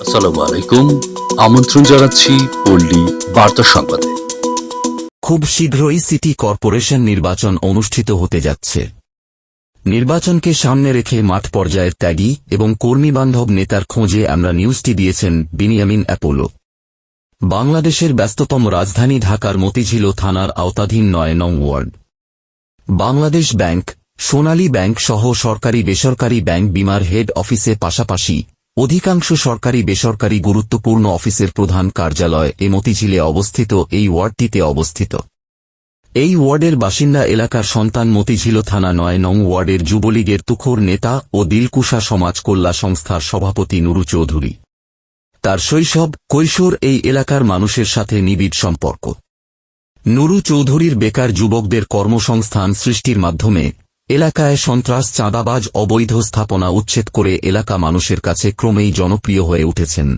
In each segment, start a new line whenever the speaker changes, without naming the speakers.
আসসালামু আলাইকুম আমন্ত্রণ জানাচ্ছি পল্লী বার্তা সংবাদে।
খুব শীঘ্রই সিটি কর্পোরেশন নির্বাচন অনুষ্ঠিত হতে যাচ্ছে। নির্বাচনকে সামনে রেখে মাঠ পর্যায়ের ত্যাগী এবং কর্মীবান্ধব নেতার খোঁজে আমরা নিউজটি দিয়েছেন বিনিয়ামিন অ্যাপোলো। বাংলাদেশের ব্যস্ততম রাজধানী ঢাকার মতিঝিল থানার আওতাধীন নয় নং ward. Bangladesh bank Sonali bank সহ সরকারি বেসরকারি ব্যাংক বিমার হেড অফিসে পাশাপাশি অধিকাংশ সরকারি বেসরকারি গুরুত্বপূর্ণ অফিসের প্রধান কার্যালয় এ মতিঝিলে অবস্থিত এই ওয়ার্ডটিতে অবস্থিত। এই ওয়ার্ডের বাসিন্দা এলাকার সন্তান মতিঝিল থানা নয় নং ওয়ার্ডের যুবলীগের তুখোর নেতা ও দিলকুশা সমাজ কল্যা সংস্থার সভাপতি নুরু চৌধুরী। তার শৈশব কৈশোর এই এলাকার মানুষের সাথে নিবিড় সম্পর্ক। নুরু চৌধুরীর বেকার যুবকদের কর্মসংস্থান সৃষ্টির মাধ্যমে এলাকায় সন্ত্রাস, চাঁদাবাজ, অবৈধ স্থাপনা উচ্ছেদ করে এলাকা মানুষের কাছে ক্রমেই জনপ্রিয় হয়ে উঠেছেন।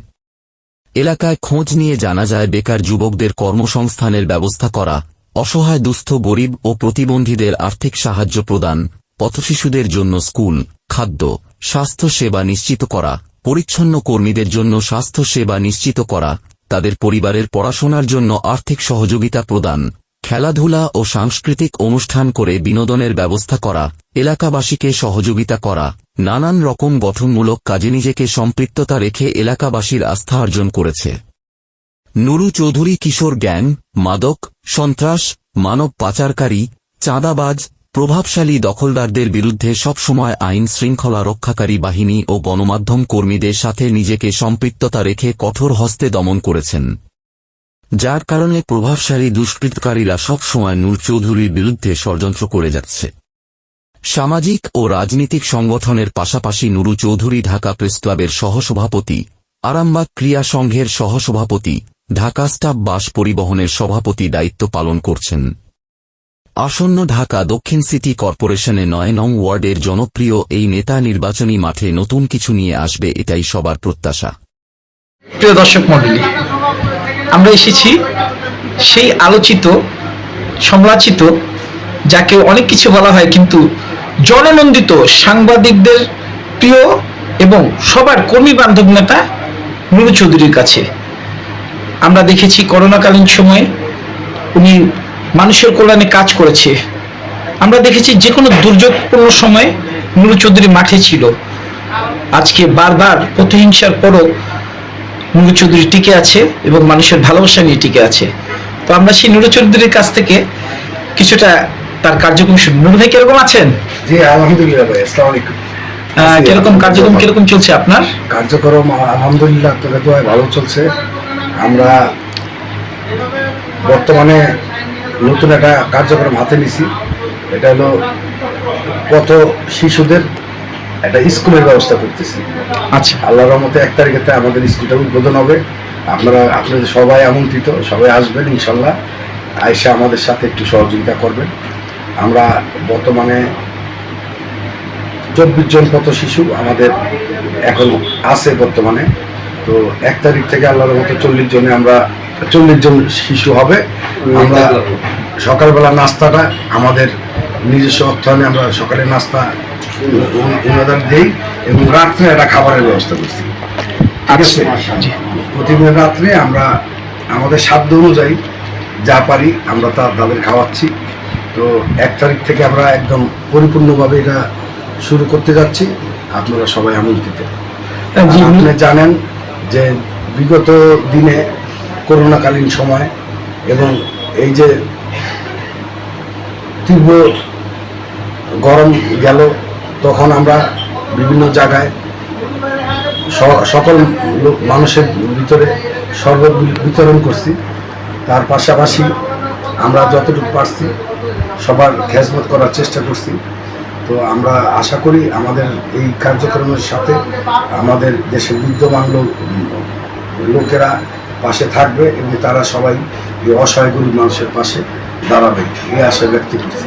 এলাকায় খোঁজ নিয়ে জানা যায়, বেকার যুবকদের কর্মসংস্থানের ব্যবস্থা করা, অসহায় দুস্থ, গরিব ও প্রতিবন্ধীদের আর্থিক সাহায্য প্রদান, পথশিশুদের জন্য স্কুল, খাদ্য স্বাস্থ্য সেবা নিশ্চিত করা, পরিচ্ছন্ন কর্মীদের জন্য স্বাস্থ্য সেবা নিশ্চিত করা, তাদের পরিবারের পড়াশোনার জন্য আর্থিক সহযোগিতা প্রদান খেলাধুলা ও সাংস্কৃতিক অনুষ্ঠান করে বিনোদনের ব্যবস্থা করা, এলাকাবাসীকে সহযোগিতা করা, নানান রকম গঠনমূলক কাজে নিজেকে সম্পৃক্ততা রেখে এলাকাবাসীর আস্থা অর্জন করেছে। নুরু চৌধুরী কিশোর গ্যাং, মাদক, সন্ত্রাস, মানব পাচারকারী, চাঁদাবাজ, প্রভাবশালী দখলদারদের বিরুদ্ধে সবসময় আইন শৃঙ্খলা রক্ষাকারী বাহিনী ও গণমাধ্যম কর্মীদের সাথে নিজেকে সম্পৃক্ততা রেখে কঠোর হস্তে দমন করেছেন। যার কারণে প্রভাবশালী দুষ্কৃতকারীরা সবসময় নূর চৌধুরীর বিরুদ্ধে ষড়যন্ত্র করে যাচ্ছে। সামাজিক ও রাজনৈতিক সংগঠনের পাশাপাশি নুরু চৌধুরী ঢাকা প্রেসক্লাবের সহসভাপতি, আরামবাগ ক্রিয়া সংঘের সহসভাপতি, ঢাকা স্টাফ বাস পরিবহনের সভাপতি দায়িত্ব পালন করছেন। আসন্ন ঢাকা দক্ষিণ সিটি কর্পোরেশনে নয় নং ওয়ার্ডের জনপ্রিয় এই নেতা নির্বাচনী মাঠে নতুন কিছু নিয়ে আসবে এটাই সবার প্রত্যাশা।
প্রিয় দর্শক মণ্ডলী আমরা এসেছি সেই আলোচিত, সমালোচিত, যাকে অনেক কিছু বলা হয় কিন্তু জননন্দিত সাংবাদিকদের প্রিয় এবং সবার কর্মী বান্ধব নেতা নুরু চৌধুরীর কাছে। আমরা দেখেছি করোনাকালীন সময়ে উনি মানুষের কল্যাণে কাজ করেছে। আমরা দেখেছি যে কোনো দুর্যোগপূর্ণ সময়ে নুরু চৌধুরী মাঠে ছিল। আজকে বারবার প্রতিহিংসার পরও নুরু চৌধুরী টিকে আছে এবং মানুষের ভালোবাসা নিয়ে টিকে আছে। তো আমরা সেই নুরু চৌধুরীর কাছ থেকে কিছুটা তার কার্যক্রম শুনি। নুরু ভাই কীরকম আছেন?
জি আলহামদুলিল্লাহ ভাই আসসালামু আলাইকুম।
কীরকম কার্যক্রম কীরকম চলছে আপনার?
কার্যক্রম আলহামদুলিল্লাহ আপনাদের দোয়ায় ভালো চলছে। আমরা বর্তমানে নতুন একটা কার্যক্রম হাতে নিছি। এটা হলো কত শিশুদের একটা স্কুলের ব্যবস্থা করতেছি।
আচ্ছা।
আল্লাহর রহমতে এক তারিখেতে আমাদের স্কুলটা উদ্বোধন হবে। আপনারা আপনাদের সবাই আমন্ত্রিত সবাই আসবেন ইনশাল্লাহ। আইসা আমাদের সাথে একটু সহযোগিতা করবেন। আমরা বর্তমানে চব্বিশ জন কত শিশু আমাদের এখন আছে বর্তমানে। তো এক তারিখ থেকে আল্লাহর মতো চল্লিশ জনে আমরা চল্লিশ জন শিশু হবে। আমরা সকালবেলা নাস্তাটা আমাদের নিজস্ব অর্থায়নে আমরা সকালে নাস্তা অনুদান দিই এবং রাত্রে একটা খাবারের ব্যবস্থা করছি। ঠিক আছে? প্রতিদিন রাত্রে আমরা আমাদের সাধ্য অনুযায়ী যা পারি আমরা তা তাদের খাওয়াচ্ছি। তো এক তারিখ থেকে আমরা একদম পরিপূর্ণভাবে এটা শুরু করতে যাচ্ছি। আপনারা সবাই আমন্ত্রিত। আপনি জানেন যে বিগত দিনে করোনাকালীন সময় এবং এই যে তীব্র গরম গেল তখন আমরা বিভিন্ন জায়গায় সকল মানুষের ভিতরে শরবত বিতরণ করছি। তার পাশাপাশি আমরা যতটুকু পারছি সবার খেজমত করার চেষ্টা করছি। তো আমরা আশা করি আমাদের এই কার্যক্রমের সাথে আমাদের দেশের বিদ্যমান লোক লোকেরা পাশে থাকবে এবং তারা সবাই এই অসহায় গরিব মানুষের পাশে দাঁড়াবে। এই আশা ব্যক্ত করছি।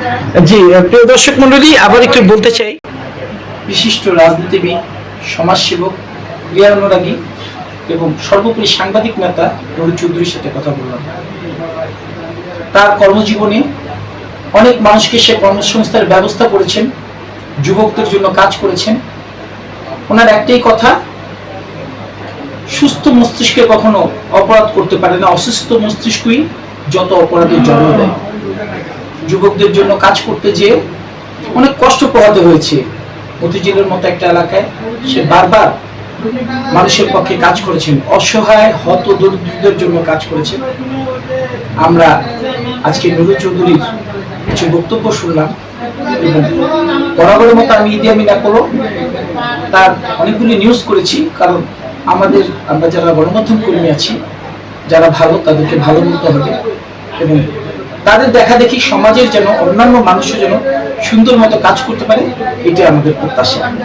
জি, প্রিয় দর্শক মন্ডলী আবার একটু বলতে চাই। বিশিষ্ট রাজনীতিবিদ, সমাজসেবক ক্রিয়া অনুরাগী এবং সর্বোপরি সাংবাদিক নেতা নুরু চৌধুরীর সাথে কথা বললাম। তার কর্মজীবনে অনেক মানুষকে সে কর্মসংস্থানের ব্যবস্থা করেছেন, যুবকদের জন্য কাজ করেছেন। ওনার একটাই কথা, সুস্থ মস্তিষ্কে কখনো অপরাধ করতে পারে না। অসুস্থ মস্তিষ্কই যত অপরাধের জন্ম দেয়। যুবকদের জন্য কাজ করতে যেয়ে অনেক কষ্ট পোহাতে হয়েছে। মতিঝিলের মতো একটা এলাকায় সে বারবার মানুষের পক্ষে কাজ করেছেন, অসহায়, হত দরিদ্রদের জন্য কাজ করেছেন। আমরা আজকে নুরু চৌধুরীর কিছু বক্তব্য শুনলাম এবং বরাবরের মতো আমি ইদি আমি না করো তার অনেকগুলি নিউজ করেছি, কারণ আমাদের, আমরা যারা গণমাধ্যম কর্মী আছি, যারা ভালো, তাদেরকে ভালো বলতে হবে এবং তাদের দেখা দেখি সমাজের যেন, অন্যান্য মানুষের যেন সুন্দর মতো কাজ করতে পারে, এটাই আমাদের প্রত্যাশা।